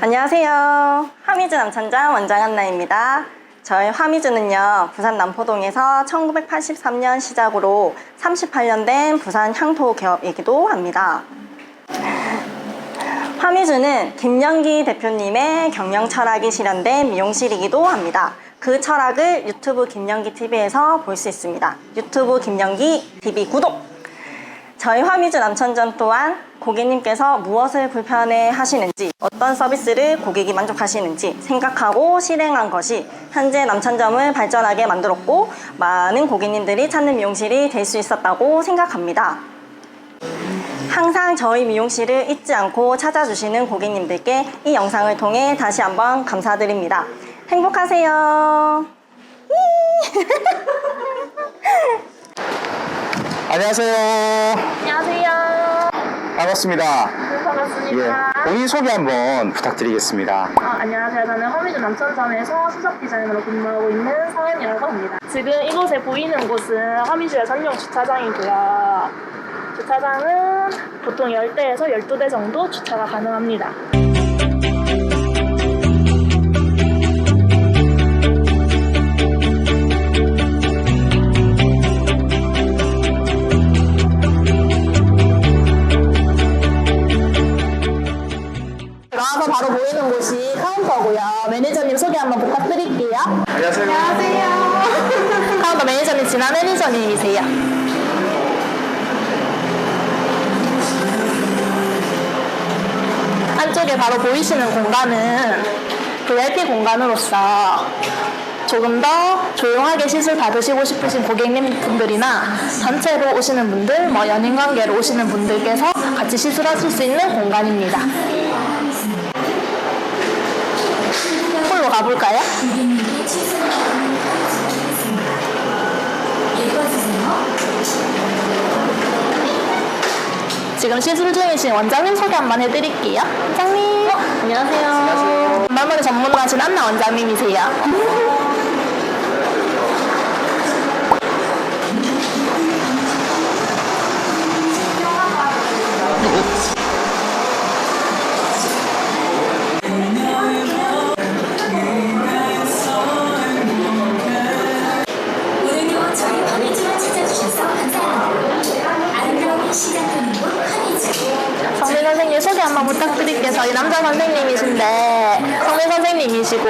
안녕하세요. 화미즈 남천장 원장 한나입니다. 저희 화미즈는요, 부산 남포동에서 1983년 시작으로 38년 된 부산 향토 기업이기도 합니다. 화미즈는 김영기 대표님의 경영 철학이 실현된 미용실이기도 합니다. 그 철학을 유튜브 김영기 TV에서 볼 수 있습니다. 유튜브 김영기 TV 구독! 저희 화미즈 남천점 또한 고객님께서 무엇을 불편해 하시는지 어떤 서비스를 고객이 만족하시는지 생각하고 실행한 것이 현재 남천점을 발전하게 만들었고 많은 고객님들이 찾는 미용실이 될 수 있었다고 생각합니다. 항상 저희 미용실을 잊지 않고 찾아주시는 고객님들께 이 영상을 통해 다시 한번 감사드립니다. 행복하세요. 안녕하세요. 안녕하세요. 반갑습니다. 네, 반갑습니다. 예, 본인 소개 한번 부탁드리겠습니다. 아, 안녕하세요. 저는 허미주 남천점에서 수석 디자이너로 근무하고 있는 서현이라고 합니다. 지금 이곳에 보이는 곳은 허미주의 전용 주차장이고요. 주차장은 보통 10대에서 12대 정도 주차가 가능합니다. 매니저님 소개 한번 부탁드릴게요. 안녕하세요. 안녕하세요. 카운터 매니저님 진아 매니저님이세요. 안쪽에 바로 보이시는 공간은 VIP 공간으로서 조금 더 조용하게 시술 받으시고 싶으신 고객님 분들이나 단체로 오시는 분들, 뭐 연인 관계로 오시는 분들께서 같이 시술하실 수 있는 공간입니다. 홀로 가볼까요? 지금 시술 중이신 원장님 소개 한번 해드릴게요. 원장님. 안녕하세요. 안녕하세요. 말머리 전문하신 안나 원장님이세요. 선생님이시고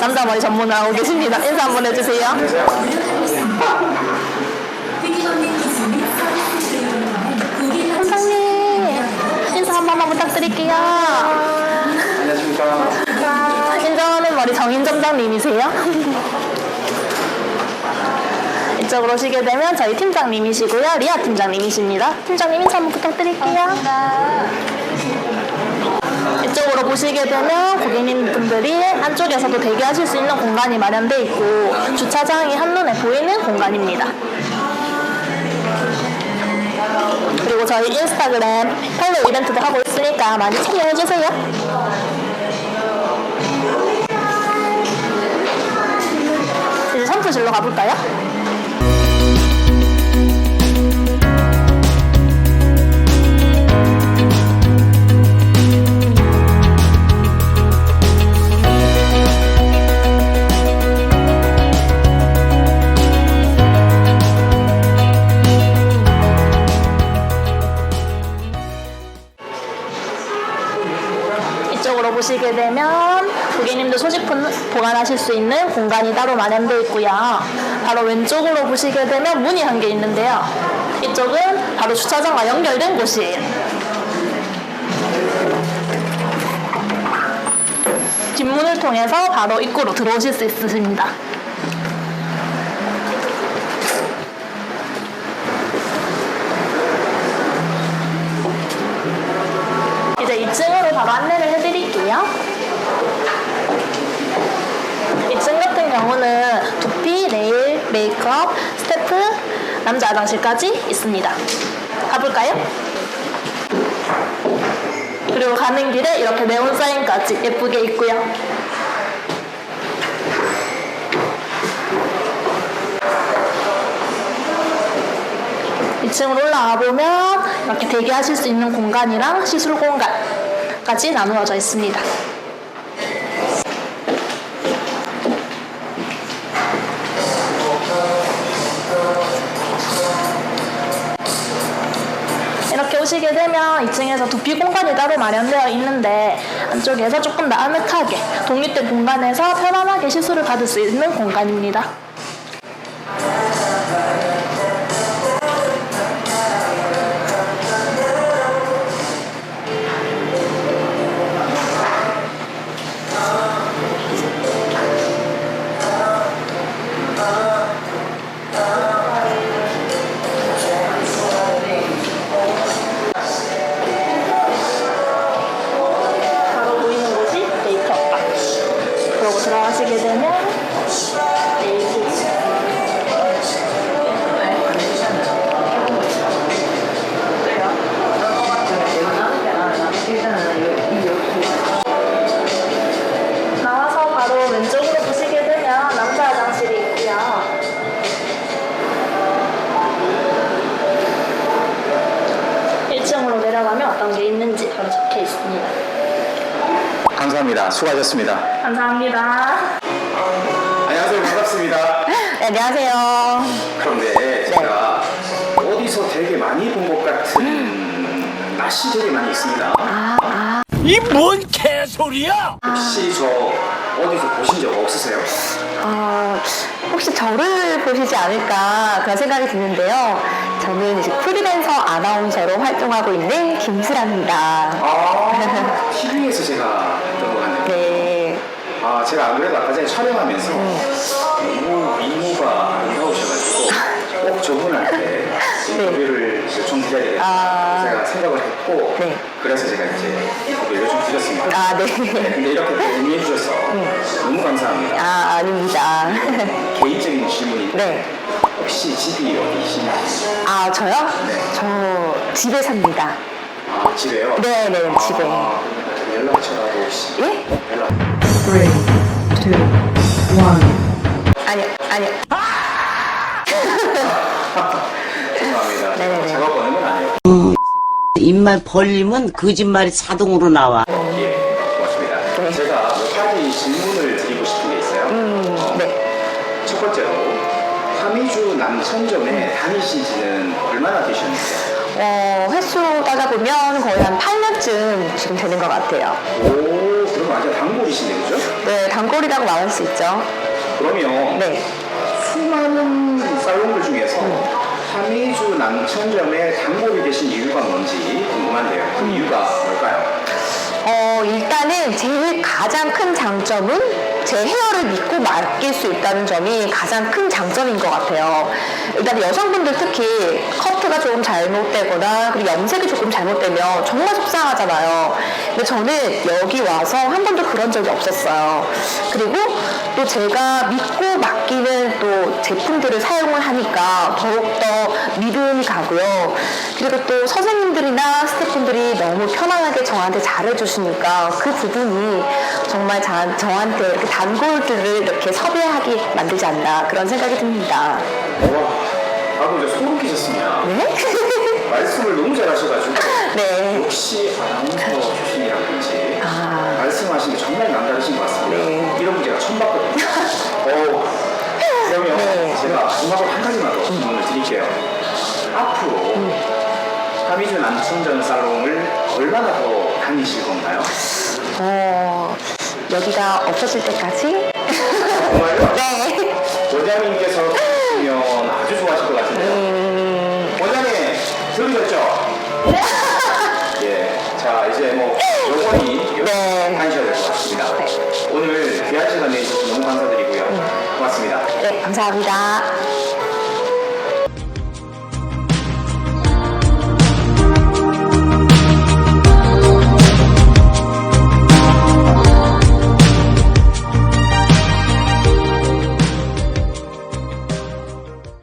남자 머리 전문을 하고 계십니다. 인사 한번 해주세요. 선생님 인사 한 번만 부탁드릴게요. 안녕하십니까. 자, 인정하는 머리 정인 점장님이세요? 이쪽으로 오시게 되면 저희 팀장님이시고요. 리아 팀장님이십니다. 팀장님 인사 한번 부탁드릴게요. 이쪽으로 보시게 되면 고객님분들이 안쪽에서도 대기하실 수 있는 공간이 마련되어 있고 주차장이 한눈에 보이는 공간입니다. 그리고 저희 인스타그램 팔로우 이벤트도 하고 있으니까 많이 참여해주세요. 이제 샴푸실로 가볼까요? 고객님들 소지품 보관하실 수 있는 공간이 따로 마련되어 있고요. 바로 왼쪽으로 보시게 되면 문이 한 개 있는데요. 이쪽은 바로 주차장과 연결된 곳이에요. 뒷문을 통해서 바로 입구로 들어오실 수 있으십니다. 남자 화장실까지 있습니다. 가볼까요? 그리고 가는 길에 이렇게 네온 사인까지 예쁘게 있고요. 2층으로 올라와 보면 이렇게 대기하실 수 있는 공간이랑 시술 공간까지 나누어져 있습니다. 오시게 되면 2층에서 두피 공간이 따로 마련되어 있는데 안쪽에서 조금 더 아늑하게 독립된 공간에서 편안하게 시술을 받을 수 있는 공간입니다. 감사합니다. 수고하셨습니다. 감사합니다. 안녕하세요. 반갑습니다. 네, 안녕하세요. 그런데 제가 어디서 되게 많이 본 것 같은 맛이 되게 많이 있습니다. 이뭔 개소리야! 혹시 저 어디서 보신 적 없으세요? 어, 혹시 저를 보시지 않을까 그런 생각이 드는데요. 저는 이제 프리랜서 아나운서로 활동하고 있는 김수라입니다. 아, TV에서 제가. 네. 아, 제가 안 그래도 아까 전에 촬영하면서 너무 미모가 아름다우셔가지고 꼭 저분한테 인터뷰를 요청드려야 되겠다 아. 제가 생각을 했고 네. 그래서 제가 이제 인터뷰 요청드렸습니다. 아, 네. 근데 이렇게 또 응해 주셔서 너무 감사합니다. 아, 아닙니다. 개인적인 질문인데 네. 혹시 집이 어디신가요? 아, 저요? 네. 저 집에 삽니다. 아, 집에요? 네, 네, 집에. 아, 연락처라도 혹시 예? 연락 three, two, one. 아니요, 아니요. 죄송합니다. 네네네. 작업 거는 건 아니에요. 입만 벌리면 거짓말이 자동으로 나와. 예, 고맙습니다. 네. 제가 몇 가지 질문을 드리고 싶은 게 있어요. 어, 네. 첫 번째로 하미주 남천점에 다니신 지는 얼마나 되셨는데요? 어, 횟수로 따져보면 거의 한 8년쯤 지금 되는 것 같아요. 오, 완전 단골이시네, 그죠? 네, 단골이라고 말할 수 있죠. 그러면 네. 수많은 살롱들 중에서 하미주 남천점에 단골이 되신 이유가 뭔지 궁금한데요. 그 이유가 뭘까요? 어, 일단은 제일 가장 큰 장점은 제 헤어를 믿고 맡길 수 있다는 점이 가장 큰 장점인 것 같아요. 일단 여성분들 특히 커트가 조금 잘못되거나 그리고 염색이 조금 잘못되면 정말 속상하잖아요. 근데 저는 여기 와서 한 번도 그런 적이 없었어요. 그리고 또 제가 믿고 맡기는 또 제품들을 사용을 하니까 더욱더 믿음이 가고요. 그리고 또 선생님들이나 스태프분들이 너무 편안하게 저한테 잘해주시니까 그 부분이 정말 자- 저한테 이렇게 단골들을 이렇게 섭외하게 만들지 않나 그런 생각이 듭니다. 와, 아고 이제 소름 끼쳤습니다. 네? 말씀을 너무 잘하셔가지고 네. 역시 아나운서 출신이라든지 아. 말씀하신 게 정말 남다르신 것 같습니다. 네. 이런 분 제가 처음 봤거든요. 오, 그러면 네. 제가 마지막으로 한 가지만 더 질문을 드릴게요. 앞으로 음. 하미주 남천전 살롱을 얼마나 더 다니실 건가요? 어, 여기가 없어질 때까지? 정말요? 네. 원장님께서 보시면 아주 좋아하실 것 같은데요. 음, 원장님 들으셨죠? 예. 자 이제 뭐 영원히 네. 다니셔야 될 것 같습니다. 오늘 귀한 시간 내주셔서 너무 감사드리고요. 감사합니다.